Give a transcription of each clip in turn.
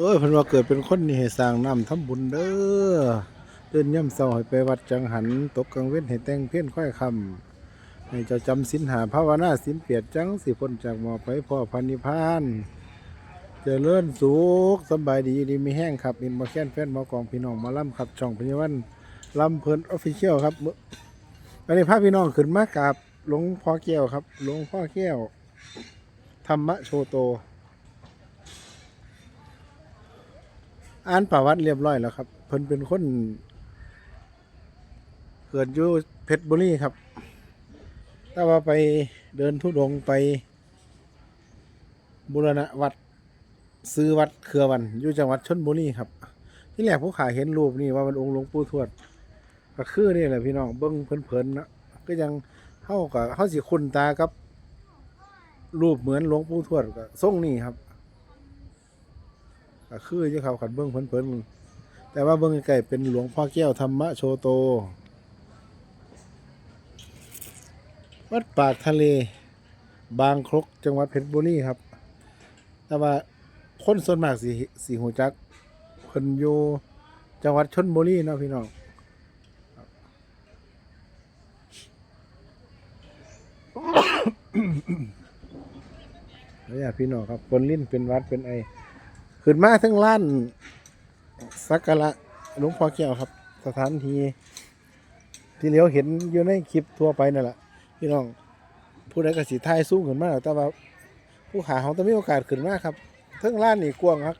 เอ้ยเพิ่นว่าเกิดเป็นคนนี่ให้สร้างน้ำทำบุญเด้อตื่นย่ำเช้าให้ไปวัดจังหัน ตกกลางเว้นให้แต่งเพี้ยนค่อยคำให้เจ้าจำศีลหาภาวนาศีลเปียดจังสิพ้นจากหมอไปพ่อพันนิพานเจริญสุขสบายดีดีมีแห้งครับอินมาแค้นแฟนมอกองพี่น้องมาล่ำครับช่องพญวันลำเพลินออฟฟิเชียลครับอวันนี้พาพี่น้องขึ้นมากราบหลวงพ่อแก้วครับหลวงพ่อแก้วธรรมโชโต อ่านประวัติเรียบร้อยแล้วครับ เพิ่นเป็นคนเกิดอยู่เพชรบุรีครับ แต่ว่าไปเดินทุดงไปบุรณะวัดซื้อวัดเครือวันอยู่จังหวัดชนบุรีครับ ที่แรกผู้ขาเห็นรูปนี่ว่ามันองค์หลวงปู่ทวดก็คือนี่แหละพี่น้องเบิ้งเพลินๆนะก็ยังเข้ากับเข้าสิคุ้นตากับรูปเหมือนหลวงปู่ทวดก็ทรงนี่ครับ ก็คือที่เขาขันเบิ้งเพิ่นๆแต่ว่าเบิ้งไกลๆเป็นหลวงพ่อแก้วธรรมะโชโต วัดปากทะเล บางครกจังหวัดเพชรบุรีครับ แต่ว่าคนส่วนมากสีสีหูจักเพิ่นอยู่จังหวัดชนบุรีเนาะพี่น้องแล้วอยาพี่น้องครับคนลิ้นเป็นวัดเป็นไอ ขึ้นมาทั้งล้านสักการะหลวงพ่อแก้วครับ สถานที่ที่เลี้ยวเห็นอยู่ในคลิปทั่วไปนั่นแหละพี่น้องผู้ใดก็สีทายสู้ขึ้นมาแต่ว่าผู้หาเขาต้องมีโอกาสขึ้นมาครับทั้งล้านนี่กว้างครับ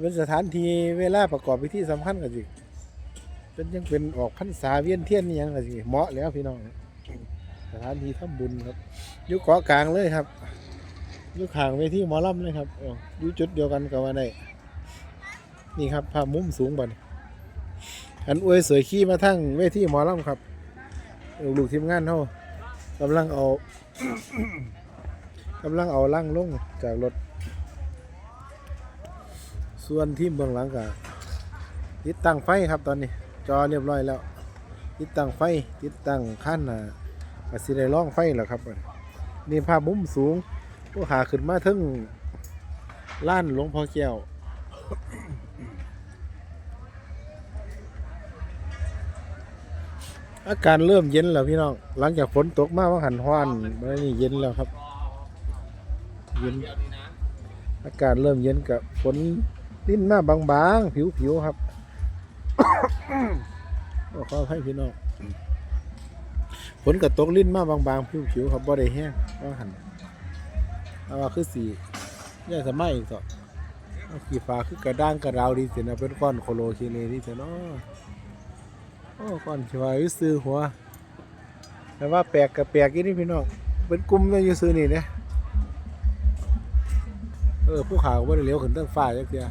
เป็นสถานที่เวลาประกอบพิธีสำคัญก็สิเป็นยังเป็นออกพรรษาเวียนเทียนนี่ยังก็สิเหมาะแล้วพี่น้องสถานที่ทำบุญครับอยู่เกาะกลางเลยครับ อยู่ข้างเวทีหมอลำเลยครับออยู่จุดเดียวกันกับว่าได้นี่ครับภาพมุมสูงบันอันอวยสวยขี้มาทั้งเวทีหมอลำครับลูกทีมงานเขากำลังเอากำลังเอาล่างลงจากรถ ส่วนทีมเบื้องหลังก็ติดตั้งไฟครับตอนนี้ จอเรียบร้อยแล้ว ติดตั้งไฟ ติดตั้งขั้นอะก็สิได้ล่องไฟแล้วครับ นี่ภาพมุมสูง ผู้หาขึ้นมาถึงล้านหลวงพ่อแก้วอาการเริ่มเย็นแล้วพี่น้อง หลังจากฝนตกมากว่าหันห้อนมานี่เย็นแล้วครับ เย็น อากาศเริ่มเย็นกับฝนลิ้นมาบางๆ ผิวๆครับขอให้พี่น้องฝนกับตกลิ้นมาบางๆ ผิวๆครับบ่ได้แห้งว่าหัน เอาว่าคือสีแย่สมัยอีกต่อขี่ฟ้าคือกระด้างกระดาวดีเสียนะเป็นก้อนโคโลเคเลนี่เสียเนาะโอ้ก้อนขี่ฟ้าอยู่ซื้อหัว แต่ว่าแปลกกับแปลกอีนี่พี่น้องเป็นกลุ่มเลยอยู่ซื้อนี่เนี่ยเออผู้ขาวว่าเลี้ยวขึ้นตั้งฟ้าจักเดีย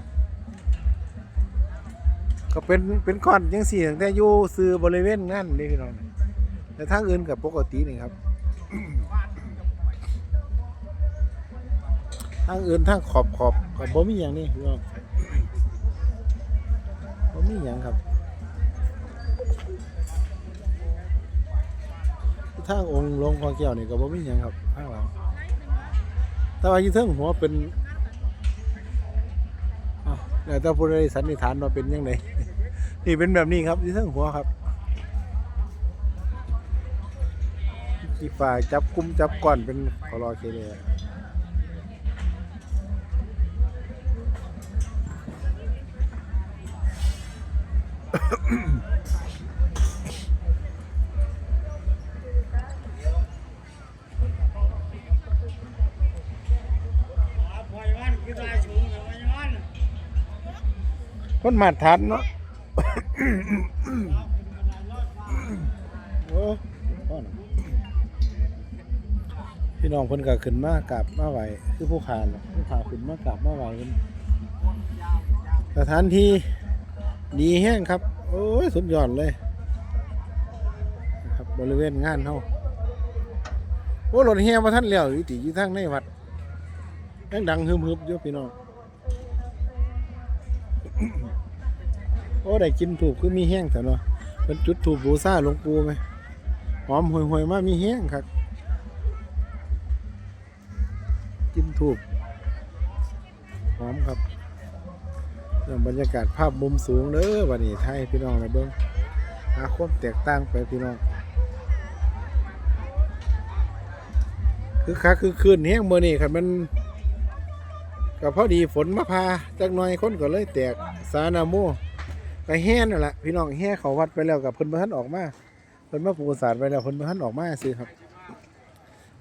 ก็เป็นเป็นก้อนยังสี่ตั้งแต่อยู่ซื้อบริเวณนั่นนี่พี่น้องแต่ทางอื่นกับปกตินี่ครับ ทางอื่นทางขอบขอบกับบ่มีอย่างนี้พี่น้องบ่มีอย่างครับทางองค์ลวงพอแก้วนี่ก็บ่มีอย่างครับข้างหลังแต่ว่าอยู่เทิงหัวเป็นแล้วแต่ผู้ใดสันนิษฐานว่าเป็นยังไงนี่เป็นแบบนี้ครับอยู่เทิงหัวครับที่ฝ่ายจับกุมจับก้อนเป็นขอรอเคเลย คนมาทันเนาะโอ้พี่น้องเพิ่นก็ขึ้นมากราบมาไหวคือผู้ขานผู้ขาขึ้นมากราบมาไหวเพิ่นสถานที่ ดีแห้งครับ โอ้ยสุดยอดเลยนะครับบริเวณงานเฮาโอ้รถแห่มาท่านแล้วอยู่ติอยู่ทางในวัดยังดังฮึมๆอยู่พี่น้องโอ้ได้กินถูกคือมีแห้งแต่เนาะเป็นจุดถูกบูซ่าหลวงปูไหมหอมห่วยๆมากมีแห้งครับกินถูกหอมครับ บรรยากาศภาพมุมสูงเด้อวันนี้ไทยพี่น้องนะเบิ้งหาความแตกต่างไปพี่น้องคือคักคือคืนแห้งเมื่อนี้ครับมันก็พอดีฝนมาพาจักหน่อยคนก็เลยแตกสานาโมก็แห่นั่นแหละพี่น้องแห่เขาวัดไปแล้วกับเพิ่นบ่ทันออกมาเพิ่นมาปูสาดไปแล้วเพิ่นบ่ทันออกมาซื้อครับ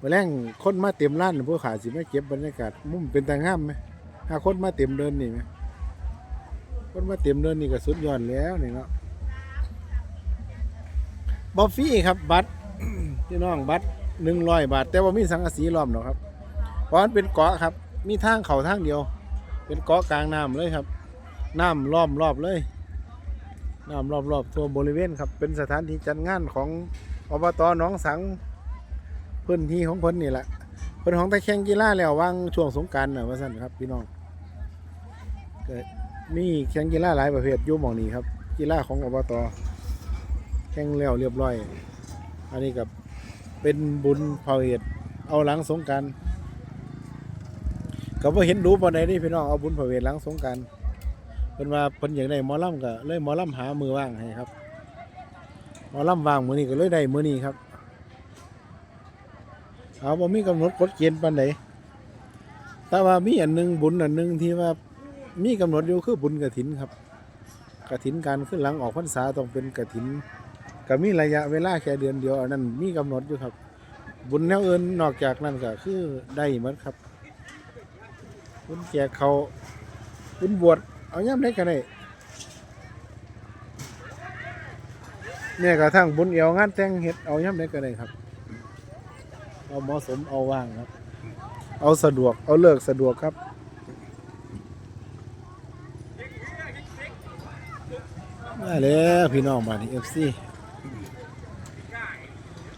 มื่อแรงคนมาเต็มร้านพวกขาสิมาเก็บบรรยากาศมุมเป็นตางามไหมถ้าคนมาเต็มเดินนี่ไหม คนมาเต็มเดินนี่ก็สุดยอดแล้วนี่เนาะบอฟฟี่ครับบัตรพี่น้องบัตรหนึ่งร้อยบาท แต่ว่ามีสังกะสีล้อมหรอกครับ เพราะมันเป็นเกาะครับ มีทางเขาทางเดียว เป็นเกาะกลางน้ำเลยครับน้ำล้อมรอบเลยน้ำรอบรอบๆทั่วบริเวณครับ เป็นสถานที่จัดงานของอบตหนองสังพื้นที่ของเพิ่นนี่แหละเพิ่นของตะแข่งกีฬาแล้ววางช่วงสงกรารน่ะว่าซั่นครับพี่น้องก็ มีแข่งกีฬาหลายประเภทยู่หมองนี้ครับ กีฬาของอบตแข่งแล้วเรียบร้อย อันนี้กับเป็นบุญเผาเหตุเอาหลังสงการก็บ่เห็นดูปานใดนี่พี่น้องเอาบุญเผาเหตุหลังสงการเพิ่นว่าเพิ่นอยากได้หมอลำก็เลยหมอลำหามือว่างให้ครับหมอลำว่างมือนี้ก็เลยได้มือนี้ครับเอาบ่มีกำหนดกฎเกณฑ์ปานใดแต่ว่ามีอันหนึงบุญอันหนึงที่ว่า มีกำหนดอยู่คือบุญกฐินครับกฐินการขึ้นหลังออกพรรษาต้องเป็นกฐินก็มีระยะเวลาแค่เดือนเดียวอันนั้นมีกำหนดอยู่ครับ บุญแนวอื่นนอกจากนั้นก็คือได้เหมดครับบุญแจกเขาบุญบวชเอาย่ำได้กันได้เนี่ยกระทั่งบุญเอวงานแต่งเฮ็ดเอาย่ำได้กันได้ครับ เอาเหมาะสมเอาว่างครับ เอาสะดวกเอาเลิกสะดวกครับ มา แล้วพี่น้องมาที่เอฟซี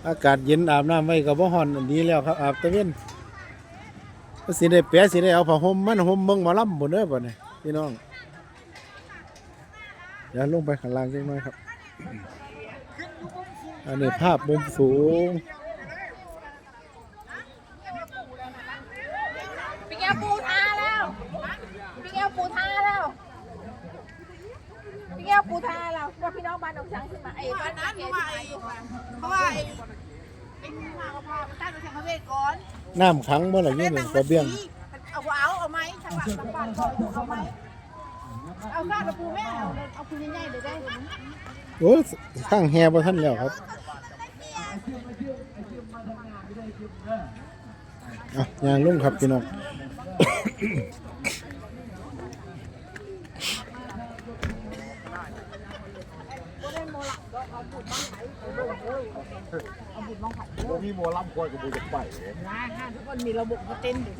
อากาศเย็นอาบน้ำไว้กับบ่ฮ้อนอันนี้แล้วครับอาบตะเวนสิได้แปะสิได้เอาผ้าห่มมันห่มเบิ่งหมอลำหมดเด้อบ่เนี่ยพี่น้องเดี๋ยวลงไปข้างล่างจังหน่อยครับ อันนี้ภาพมุมสูง พี่แก้วปูทาแล้วพี่แก้วปูทาแล้วพี่ แก้วปูทาแล้วว่าพี่น้องบ้านหนองช้างขึ้นมาไอ้บ้านนั้นเกเพราะว่าไอ้เพราะว่าไอ้ไอ้หมาพามันตั้งแต่พระเวทก่อนน้ำขังบ่ล่ะอยู่นี่กระเบียงเอาเอาเอาไหมทางหลังทางบ้านก่อนเอาไหมเอาข้าวตะปูแม่เอาเลยเอาปูใหญ่ๆเลยได้โอ้ยข้างแฮบ่ทันแล้วครับอะยางลงครับพี่น้อง เอาบุญมีโมลัมคอยกับบูจะไปนะฮะทุกคนมีระบบมาเต้นอยู่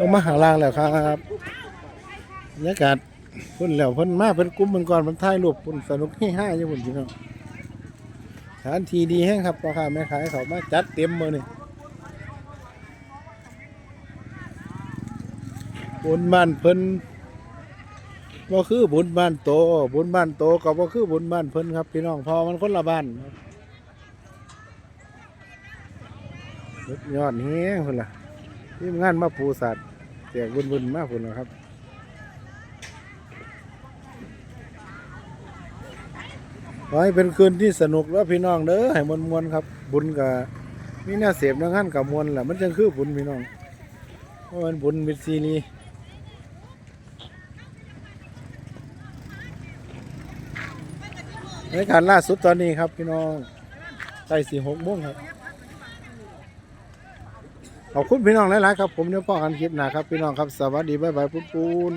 ลงมาหาล่างแล้วครับบรรยากาศเพิ่นแล้วเพิ่นมาเป็นกลุ่มเป็นก่อนมันถ่ายรูปเพิ่นสนุกเฮฮาอยู่พุ่นพี่น้องสถานที่ดีแฮงครับพ่อค้าแม่ขายเขามาจัดเต็มมื้อนี่บุญบ้านเพิ่น บ่คือบุญบ้านโต บุญบ้านโตก็บ่คือบุญบ้านเพิ่นครับ พี่น้องพอมันคนละบ้านสุดยอดแฮงพุ่นล่ะทีมงานมาปูสัตว์แจกบุญบุญๆมากพุ่นนะครับขอให้เป็นคืนที่สนุกแล้วพี่น้องเด้อให้มวลมวลๆครับ บุญกับมีแน่าเสพนักขันกับมวลแหละมันจังคือบุญพี่น้องเพราะมันบุญมิตรซีรี รายการล่าสุดตอนนี้ครับพี่น้องใต้สี่หกโมงครับขอบคุณพี่น้องหลายๆครับ ผมเนี่ยพ่อกันคลิปหนาครับพี่น้องครับ สวัสดี บ๊ายบายปุ้นปูน